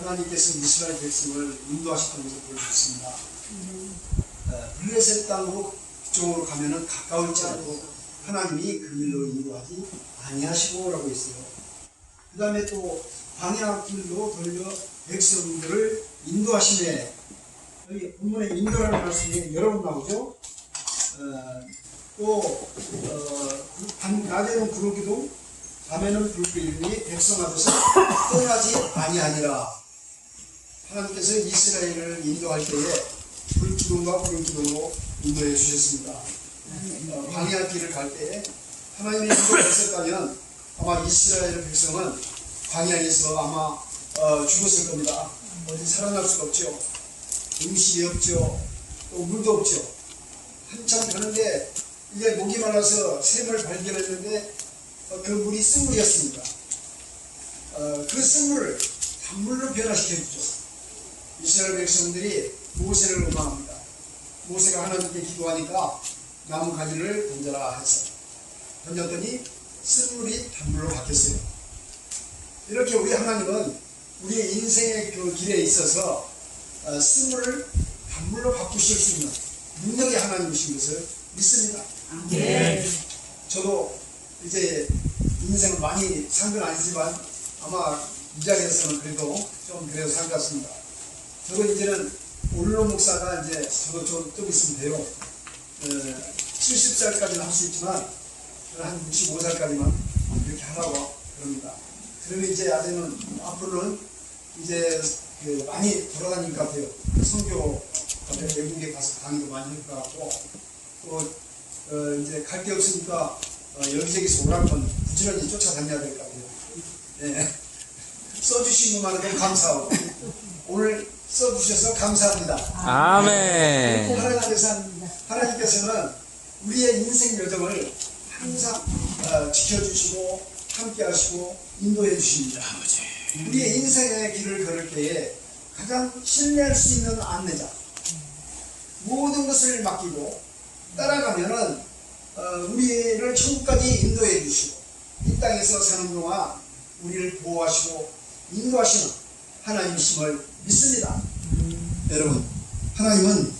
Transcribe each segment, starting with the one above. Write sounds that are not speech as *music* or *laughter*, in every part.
하나님께서 이스라엘 백성을 인도하셨다는 것을 볼 수 있습니다. 어, 블레셋 땅으로 그쪽으로 가면은 가까울지라도 하나님이 그 길로 인도하지 아니하시고 라고 했어요. 그 다음에 또 광야 길로 돌려 백성들을 인도하시네. 여기 본문에 인도라는 말씀이 여러 번 나오죠. 어, 또 어, 밤, 낮에는 구름 기둥, 밤에는 불빛이 백성 앞에서 떠나지 아니하니라. 하나님께서 이스라엘을 인도할 때에 불기둥과 구름기둥으로 인도해 주셨습니다. 어, 광야 길을 갈 때에 하나님의 인도가 있었다면 아마 이스라엘 백성은 광야에서 아마 어, 죽었을 겁니다. 어디 살아날 수가 없죠. 음식이 없죠. 또 물도 없죠. 한참 가는데 이제 목이 말라서 샘을 발견했는데 어, 그 물이 쓴물이었습니다. 어, 그 쓴물을 단물로 변화시켜 주죠. 이스라엘 백성들이 모세를 원망합니다. 모세가 하나님께 기도하니까 나무 가지를 던져라 해서 던졌더니 쓴물이 단물로 바뀌었어요. 이렇게 우리 하나님은 우리의 인생의 그 길에 있어서 어, 쓴물을 단물로 바꾸실 수 있는 능력의 하나님이신 것을 믿습니다. 네. 저도 이제 인생을 많이 산 건 아니지만 아마 이 자리에서는 그래도 좀 그래도 산 것 같습니다. 저도 이제는 올로 목사가 이제 저도 좀, 좀 있으면 돼요. 어, 70살까지는 할 수 있지만 한 65살까지만 이렇게 하라고 그럽니다. 그러면 이제 아직은 앞으로는 이제 그 많이 돌아다닐 것 같아요. 성교 외국에 가서 강의도 많이 할 것 같고 또 어, 이제 갈 게 없으니까 어, 여기저기서 오라면 부지런히 쫓아다녀야 될 것 같아요. 예. 써주신 것만으로도 감사하고 오늘 써주셔서 감사합니다. 아멘. 하나님께서, 하나님께서 는 우리의 인생 여정을 항상 어, 지켜주시고 함께하시고 인도해 주십니다. 우리의 인생의 길을 걸을 때에 가장 신뢰할 수 있는 안내자 모든 것을 맡기고 따라가면은 어, 우리를 천국까지 인도해 주시고 이 땅에서 사는 동안 우리를 보호하시고 인도하시는 하나님이심을 믿습니다. 여러분 하나님은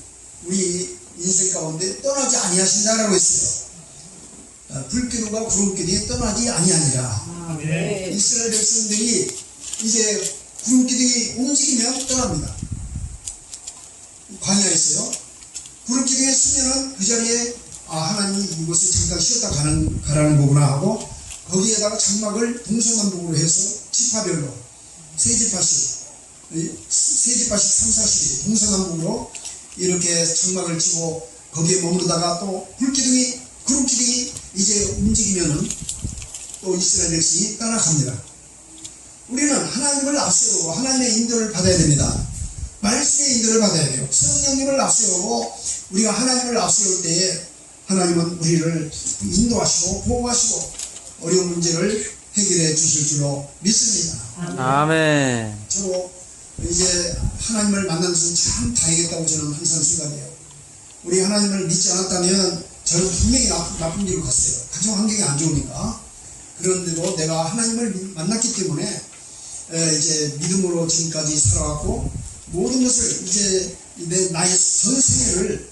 우리 인생 가운데 떠나지 아니하신다라고 했어요. 어, 불기둥과 구름기둥이 떠나지 아니하니라. 이스라엘 백성들이 이제 구름기둥이 움직이면 떠납니다. 광야에서요. 구름기둥에 쓰면은 그 자리에 아 하나님 이곳에 잠깐 쉬었다 가는 가라는 거구나 하고 거기에다가 장막을 동서남북으로 해서 지파별로 세 지파씩 이 세 지파씩 3, 4씩 동서남북으로 이렇게 장막을 치고 거기에 머무르다가 또 불기둥이 구름기둥이 이제 움직이면은 또 이스라엘 백성이 떠나갑니다. 우리는 하나님을 앞세우고 하나님의 인도를 받아야 됩니다. 말씀의 인도를 받아야 돼요. 성령님을 앞세우고 우리가 하나님을 앞세울 때에 하나님은 우리를 인도하시고 보호하시고 어려운 문제를 해결해 주실 줄로 믿습니다. 아멘. 저도 이제 하나님을 만난 것은 참 다행이겠다고 저는 항상 생각해요. 우리 하나님을 믿지 않았다면 저는 분명히 나쁜, 나쁜 길로 갔어요. 가정 환경이 안 좋으니까. 그런데도 내가 하나님을 미- 만났기 때문에 에, 이제 믿음으로 지금까지 살아왔고 모든 것을 이제 내 나의 전 생애를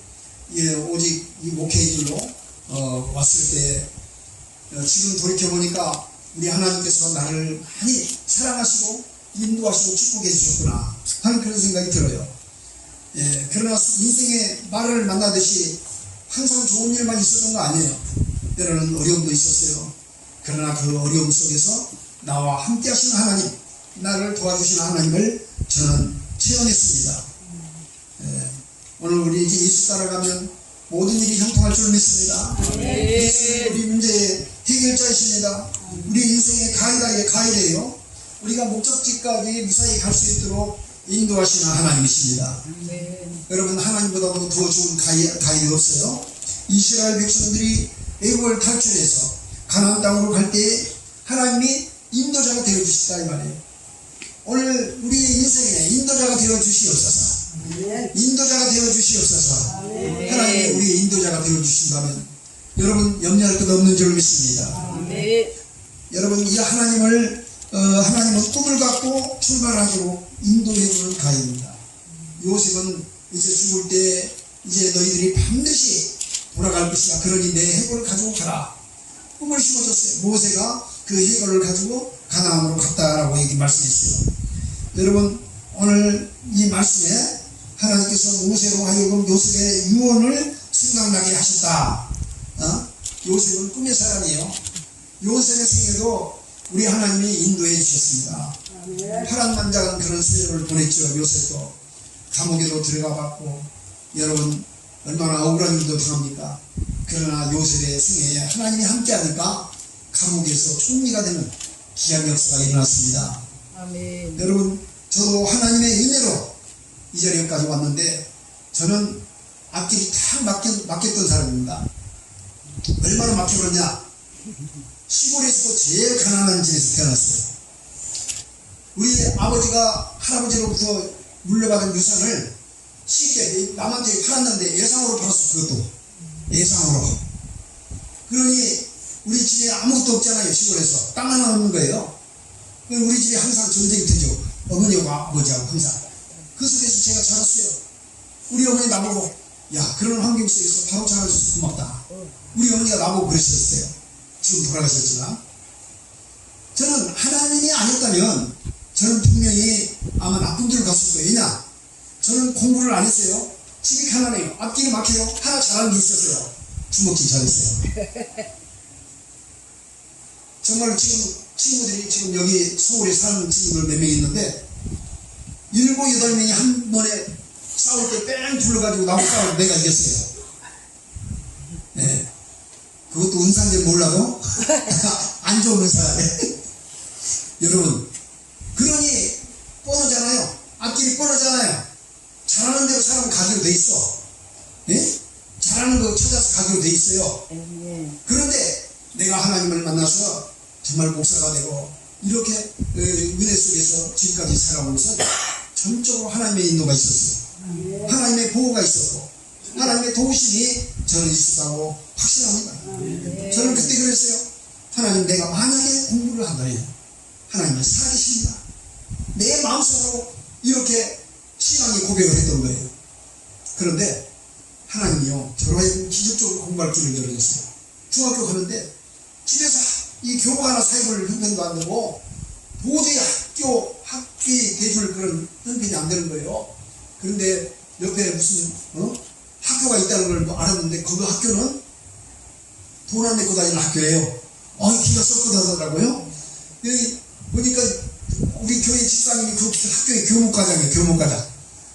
예, 오직 이 목회의 길로 어, 왔을 때 어, 지금 돌이켜 보니까 우리 하나님께서 나를 많이 사랑하시고 인도하시고 축복해 주셨구나 하는 그런 생각이 들어요. 예, 그러나 인생의 말을 만나듯이 항상 좋은 일만 있었던 거 아니에요. 때로는 어려움도 있었어요. 그러나 그 어려움 속에서 나와 함께 하시는 하나님, 나를 도와주시는 하나님을 저는 체험했습니다. 예, 오늘 우리 이제 예수 따라가면 모든 일이 형통할 줄 믿습니다. 예수 우리 문제의 해결자이십니다. 우리 인생의 가이다의 가이드예요. 우리가 목적지까지 무사히 갈 수 있도록 인도하시는 하나님이십니다. 여러분 하나님보다도 더 좋은 가이, 가이드 없어요. 이스라엘 백성들이 애국을 탈출해서 가나안 땅으로 갈 때에 하나님이 인도자가 되어 주시다 이 말이에요. 오늘 우리 인생에 인도자가 되어 주시옵소서. 인도자가 되어 주시옵소서. 하나님이 우리의 인도자가 되어 주신다면 여러분 염려할 것 없는 줄 믿습니다. 여러분 이 하나님을 어, 하나님은 꿈을 갖고 출발하도록 인도해 주는 가입니다. 요셉은 이제 죽을 때 이제 너희들이 반드시 돌아갈 것이다. 그러니 내 해골을 가지고 가라. 꿈을 심어줬어요. 모세가 그 해골을 가지고 가나안으로 갔다라고 얘기 말씀했어요. 여러분 오늘 이 말씀에 하나님께서 모세로 하여금 요셉의 유언을 생각나게 하셨다. 어? 요셉은 꿈의 사람이에요. 요셉의 생애도 우리 하나님이 인도해 주셨습니다. 파란만장한 그런 세월을 보냈죠. 요셉도 감옥에도 들어가 봤고 여러분 얼마나 억울한 일도 당합니까? 그러나 요셉의 생애에 하나님이 함께하니까 감옥에서 총리가 되는 기한 역사가 일어났습니다. 아멘. 여러분 저도 하나님의 은혜로 이 자리까지 왔는데 저는 앞길이 탁 막혔, 막혔던 사람입니다. 얼마나 막혀버렸냐? 시골에서도 제일 가난한 집에서 태어났어요. 우리 아버지가 할아버지로부터 물려받은 유산을 쉽게 남한테 팔았는데 예상으로 팔았어 그것도 예상으로. 그러니 우리 집에 아무것도 없잖아요 시골에서 땅 하나 없는 거예요. 그럼 우리 집에 항상 전쟁터죠. 어머니하고 아버지하고 항상. 그 속에서 제가 자랐어요. 우리 어머니 나보고, 야, 그런 환경 속에서 바로 자라줘서 고맙다. 우리 어머니가 나보고 그랬었어요. 지금 돌아가셨지만. 저는 하나님이 아니었다면, 저는 분명히 아마 나쁜 길을 갔을 거예요. 왜냐? 저는 공부를 안 했어요. 집이 가난해요. 앞길이 막혀요. 하나 잘하는 게 있었어요. 주먹질 잘했어요. *laughs* 정말 지금 친구들이 지금 여기 서울에 사는 친구들 몇 명 있는데 일곱 여덟 명이 한 번에 싸울 때 뺑 둘러가지고 나하고 싸워 내가 이겼어요. 네. 그것도 은사인지 몰라도 안 좋은 은사네. *laughs* 여러분 그러니 뻔하잖아요. 앞길이 뻔하잖아요. 잘하는 대로 사람 가기로 돼 있어. 예? 잘하는 거 찾아서 가기로 돼 있어요. 아멘. 그런데 내가 하나님을 만나서 정말 목사가 되고 이렇게 어, 은혜 속에서 지금까지 살아온 것은 전적으로 하나님의 인도가 있었어요. 하나님의 보호가 있었고 하나님의 도우심이 저는 있었다고 확신합니다. 저는 그때 그랬어요. 하나님 내가 만약에 공부를 한다면 하나님은 살아계십니다. 내 마음속으로 이렇게 신앙의 고백을 했던 거예요. 그런데 하나님이요 저로 기적적으로 공부할 길을 열어줬어요. 중학교 가는데 집에서 이 교복 하나 사입을 형편도 안 되고 도저히 학교 학비 대줄 그런 형편이 안 되는 거예요. 그런데 옆에 무슨 어? 학교가 있다는 걸뭐 알았는데 그 학교는 돈 안 내고 다니는 학교예요. 어, 기가 썩거다더라고요. 보니까 우리 교회 집사님이 그 학교의 교목과장이에요. 교목과장.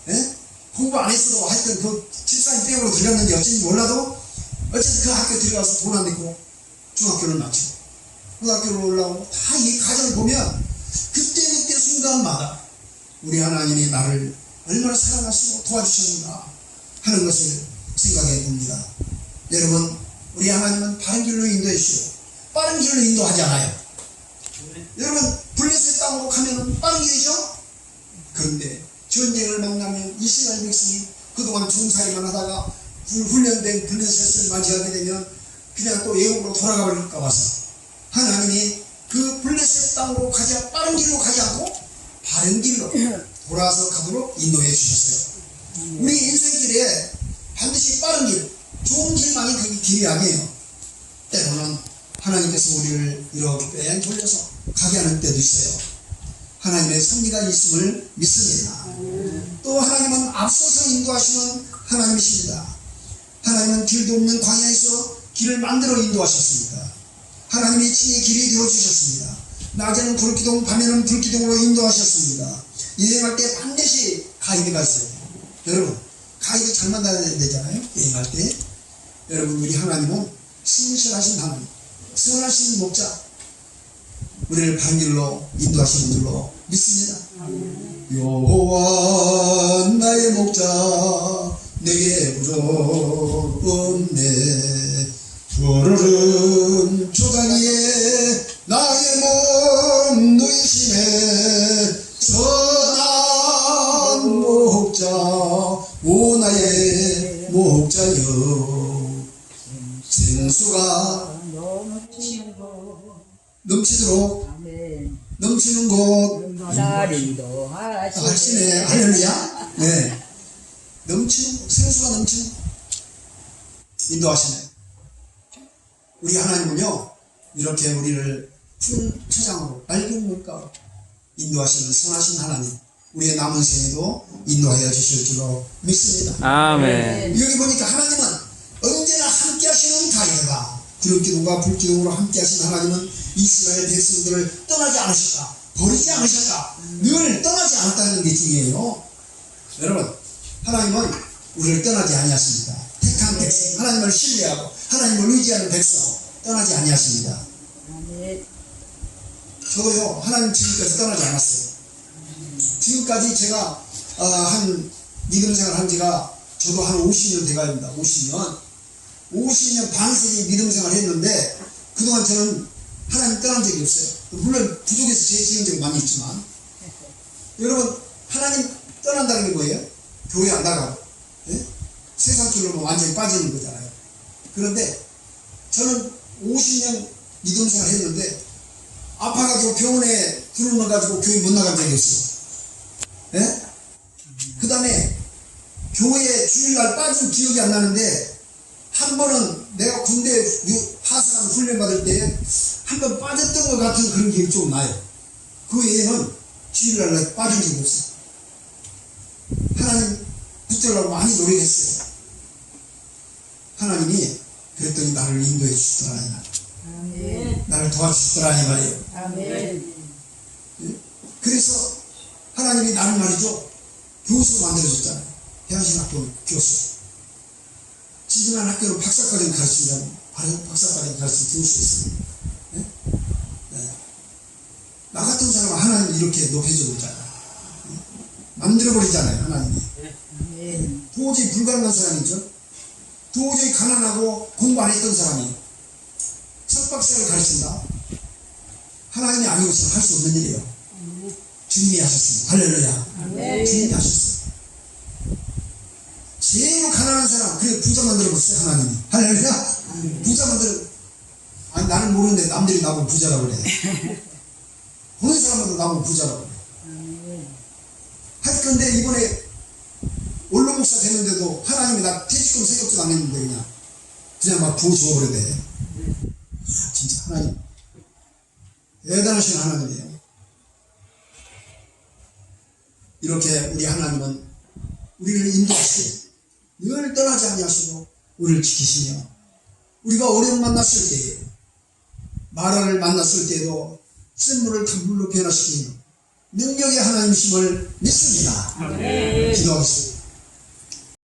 예? 공부 안 했어도 하여튼 그 집사님 댁으로 들어갔는지 어쩐지 몰라도 어쨌든 그 학교 들어가서 돈 안 내고 중학교를 마치고 고등학교를 올라오고 다 이 과정을 보면 그때 그때 순간마다 우리 하나님이 나를 얼마나 사랑하시고 도와주셨는가 하는 것을 생각해 봅니다. 여러분 우리 하나님은 바른 길로 인도해 주시고 빠른 길로 인도하지 않아요. 여러분 블레셋 땅으로 가면은 빠른 길이죠? 그런데 전쟁을 만나면 이스라엘 백성이 그동안 종살이만 하다가 후- 훈련된 블레셋을 맞이하게 되면 그냥 또 애국으로 돌아가 버릴까 봐서 하나님이 그 블레셋 땅으로 가지 않- 빠른 길로 가지 않고 바른 길로 돌아서 가도록 인도해 주셨어요. 우리 인생길에 반드시 빠른 길, 좋은 길만이 그 길이 아니에요. 때로는 하나님께서 우리를 이렇게 뺑 돌려서 가게 하는 때도 있어요. 하나님의 섭리가 있음을 믿습니다. 또 하나님은 앞서서 인도하시는 하나님이십니다. 하나님은 길도 없는 광야에서 길을 만들어 인도하셨습니다. 하나님이 친히 길이 되어 주셨습니다. 낮에는 불기둥, 밤에는 불기둥으로 인도하셨습니다. 여행할 때 반드시 가이드가 있어요. 여러분, 가이드 잘 만나야 되잖아요. 여행할 때. 여러분, 우리 하나님은 신실하신 하나님, 선하신 목자, 우리를 바른 길로 인도하시는 줄로 믿습니다. 여호와 나의 목자 내게 부족 없네 푸르른 오 나의 목자여 생수가 넘치도록. 넘치는 인도 하시네. 할렐루야. 네. 넘치는, 생수가 넘치는 인도하시네. 우리 하나님은요, 이렇게 우리를 푸른 초장으로, 밝은 물가로 인도하시는 선하신 하나님. 우리의 남은 생에도 인도하여 주실 줄로 믿습니다. 아멘. 여기 보니까 하나님은 언제나 함께 하시는 가이드다. 기름기도가 불기둥으로 함께 하신 하나님은 이스라엘 백성들을 떠나지 않으셨다. 버리지 않으셨다. 늘 떠나지 않았다는 게 중요해요. 여러분, 하나님은 우리를 떠나지 아니하십니다. 택한 백성, 하나님을 신뢰하고 하나님을 의지하는 백성 떠나지 아니하십니다. 아멘. 저도요 하나님 지금까지 떠나지 않았어요. 지금까지 제가 어, 한 믿음 생활 한 지가 저도 한 50년 돼가입니다. 50년. 50년 반세기 믿음 생활 했는데 그동안 저는 하나님 떠난 적이 없어요. 물론 부족해서 제 지은 적이 많이 있지만 여러분 하나님 떠난다는 게 뭐예요? 교회 안 나가고 예? 세상 쪽으로 뭐 완전히 빠지는 거잖아요. 그런데 저는 50년 믿음 생활 했는데 아파가지고 병원에 들어넣어가지고 교회 못 나간 적이 없어. 예? 그 다음에 교회에 주일날 빠진 기억이 안 나는데 한 번은 내가 군대 유- 하사관 훈련 받을 때 한 번 빠졌던 것 같은 그런 기억이 좀 나요. 그 외에는 주일날 나 빠진 적이 없어. 하나님 붙들라고 많이 노력했어요. 하나님이 그랬더니 나를 인도해 주시더라. 이 말. 나를 도와주시더라 이 말이에요. 아멘. 그래서 하나님이 나를 말이죠. 교수로 만들어줬잖아요 해안신학교 교수 지진한 학교로 박사까지 가르친다는 박사까지 가르친 교수였습니다. 네? 네. 나 같은 사람은 하나님 이렇게 높여줘줬잖아요 네? 만들어버리잖아요 하나님이. 아멘. 도저히 불가능한 사람이죠. 도저히 가난하고 공부 안 했던 사람이 석박사를 가르친다. 하나님이 아니고서는 할수 없는 일이에요 주님이 하셨습니다. 할렐루야. 아멘. 주님이 하셨어요. 제일 가난한 사람, 그래 부자 만들어봤어요, 하나님이. 할렐루야. 부자 만들어, 아니, 나는 모르는데 남들이 나보고 부자라고 그래. 보는 사람마다 나보고 부자라고 그래. 할 건데, 이번에 원로 목사 되는데도 하나님이 나 퇴직금 세ገብ도 안 했는데, 그냥. 그냥 막 부어줘버려대. 아, 진짜 하나님. 대단하신 하나님이에요. 이렇게 우리 하나님은 우리를 인도하시고 늘 떠나지 아니하시고 우리를 지키시며 우리가 어려움 만났을 때에 마라를 만났을 때에도 쓴물을 단물로 변화시키는 능력의 하나님이심을 믿습니다. 기도하겠습니다.